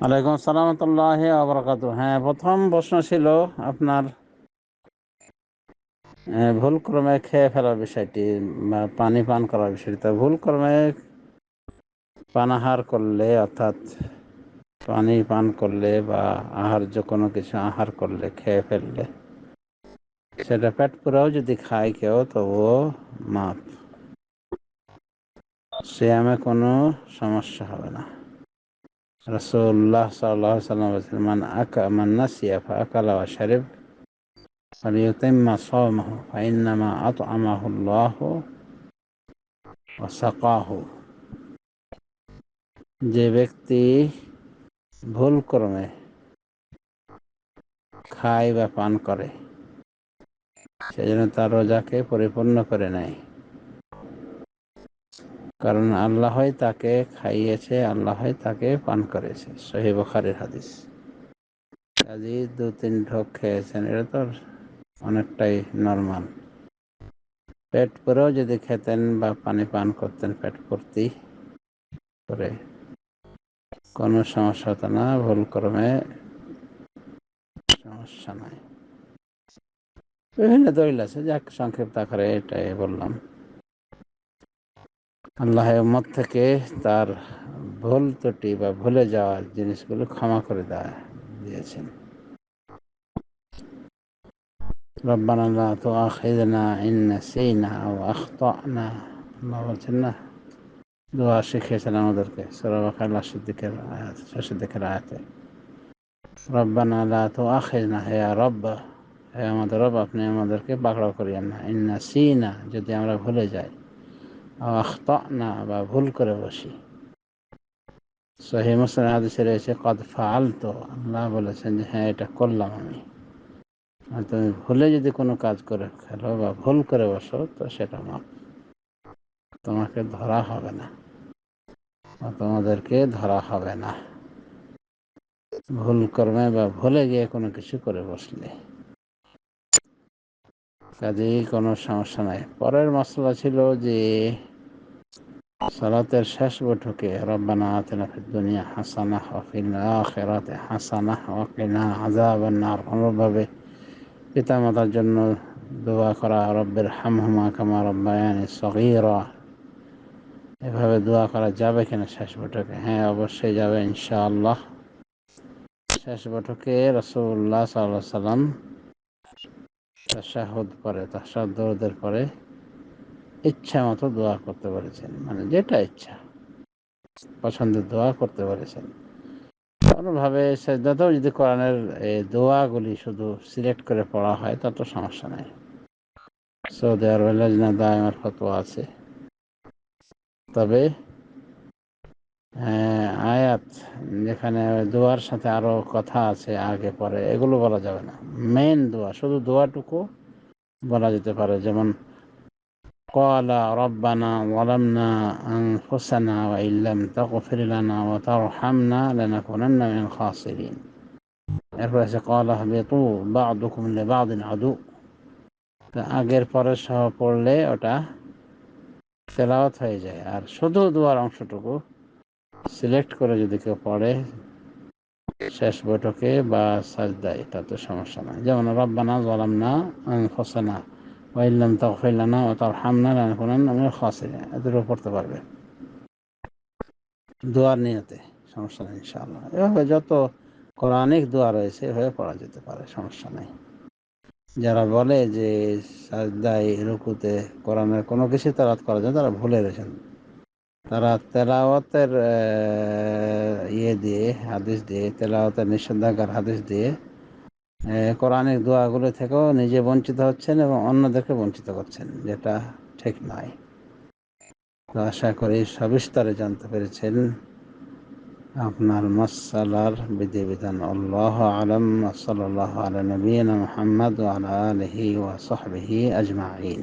ওয়ালাইকুম সালামতুল্লাহ আবরকাত হ্যাঁ প্রথম প্রশ্ন ছিল আপনার ভুল ক্রমে খেয়ে ফেলার বিষয়টি বা পানি পান করার বিষয়টি। তা ভুল ক্রমে পানাহার করলে, অর্থাৎ পানি পান করলে বা আহার্য কোনো কিছু আহার করলে, খেয়ে ফেললে, সেটা পেট পুরাও যদি খায় কেউ, তবুও মাপ শ্যামে কোনো সমস্যা হবে না। রাসুল্লাহ সাল্লাহ সাল্লাম মান আকা, মান নাসিয়া ফা আকালা ওয়া শারিব ফালিউতাম্মা সাওমাহু ফা ইন্নামা আতআমাহু আল্লাহ ওয়া সাকাহু। যে ব্যক্তি ভুল ক্রমে খায় বা পান করে সেজন্য তার রোজাকে পরিপূর্ণ করে নেয়। কারণ আল্লাহই তাকে খাইয়েছে, আল্লাহই তাকে পান করেছে। সহি বখারের হাদিস। কাজী দু তিন ঢোক খেয়েছেন, এটা তো অনেকটাই নর্মাল। পেট পুরেও যদি খেতেন বা পানি পান করতেন, পেট ভর্তি করে কোনো সমস্যা হতো না ভুল ক্রমে সমস্যা নাই। বিভিন্ন দলিল আছে, যাক সংক্ষিপ্ত আকারে এটাই বললাম। আল্লাহ মত থেকে তার ভুল ত্রুটি বা ভুলে যাওয়ার জিনিসগুলো ক্ষমা করে দেওয়া দিয়েছেন ربنا لا تؤاخذنا إن نسينا أو أخطأنا আল্লাহ বলছেন না দোয়া শিখিয়েছেন আমাদেরকে সরবাকাল্লা সিদ্দিকের আয়াত সিদ্দিকের আয়াতে রব্বানা লা তুআখিযনা হে রব্ব হে আমাদের রব আপনি আমাদেরকে পাকড়াও করিয়েন না ইন্না সিনা যদি আমরা ভুলে যাই আখতানা বা ভুল করে বসি। সহি মুসলিম হাদিসে রয়েছে, কদ ফালতো আল্লাহ বলেছেন যে হ্যাঁ এটা করলাম আমি। আর তুমি ভুলে যদি কোনো কাজ করে ফেলো বা ভুল করে বসো, তো সেটা মাপ তোমাকে ধরা হবে না। তোমাদেরকে ধরা হবে না। ভুল কর্মে বা ভুলে গিয়ে কোনো কিছু করে বসলে। কাজেই কোনো সমস্যা নাই। পরের মশলা ছিল যে সালাতের শেষ বৈঠকে রব্বানা আতেনা ফিদ দুনিয়া হাসানা ওয়া ফিল আখিরাতি হাসানা ওয়া কিনা আযাবান নার অনুভাবে পিতামাতার জন্য দোয়া করা, রব্বের হামহুমা কামা রব্বায়ানি সগীরা। এভাবে দোয়া করা যাবে কিনা শেষ বৈঠকে? হ্যাঁ অবশ্যই যাবে ইনশাআল্লাহ। শেষ বৈঠকে রসুল্লাহ সাল্লাহ সাল্লাম তাশাহুদ পরে তাশাহুদের পরে ইচ্ছা মতো দোয়া করতে পেরেছেন মানে যেটা ইচ্ছা। পছন্দের দোয়া করতে পেরেছেন। কোনোভাবে সেদাতেও যদি কোরআনের এই দোয়াগুলি শুধু সিলেক্ট করে পড়া হয় তা তো সমস্যা নেই। সৌদি আরব লাজনা দায়মার ফতোয়া আছে। তবে হ্যাঁ, আয়াত যেখানে দোয়ার সাথে আরও কথা আছে আগে পরে এগুলো বলা যাবে না। মেন দোয়া শুধু দোয়াটুকু বলা যেতে পারে। যেমন قال ربنا ظلمنا أنفسنا وإن لم تغفر لنا وترحمنا لنكونن من الخاسرين এরপর আছে قال اهبطوا بعضكم لبعض عدو তা আগের পরে সহ পড়লে ওটা তেলাওয়াত হয়ে যায় আর শুধু দোয়ার অংশটুকু সিলেক্ট করে যদি কেউ পড়ে শেষ বৈঠকে বা সাজদায় তাতে সমস্যা নাই যেমন রব্বানা জলামনা আনফুসানা ওয়াইল্লাম তাগফিরলানা ওয়া তারহামনা লানাকুনান্না মিনাল খাসিরিন এদেরও পড়তে পারবে। দোয়ার নিয়তে সমস্যা নেই ইনশাআল্লাহ। এভাবে যত কোরআনিক দোয়া রয়েছে, এভাবে পড়া যেতে পারে, সমস্যা নেই। যারা বলে যে সাজদায়, রুকুতে কোরআনের কোনো কিছু তারাত করা যায় তারা ভুলে রয়েছেন তারা তেলাওয়াতের ইয়ে দিয়ে, হাদিস দিয়ে, তেলাওয়াতের নিষেধাজ্ঞার হাদিস দিয়ে কোরআনিক দোয়াগুলো থেকেও নিজে বঞ্চিত হচ্ছেন এবং অন্যদেরকে বঞ্চিত করছেন, যেটা ঠিক নয়। তো আশা করি সবিস্তারে জানতে পেরেছেন আপনার মশালার বিধিবিধান। আল্লাহ আলম সাল্লাহ আল নবীন মোহাম্মদ আলা আলহি ওয়াসবিহি আজমাইন।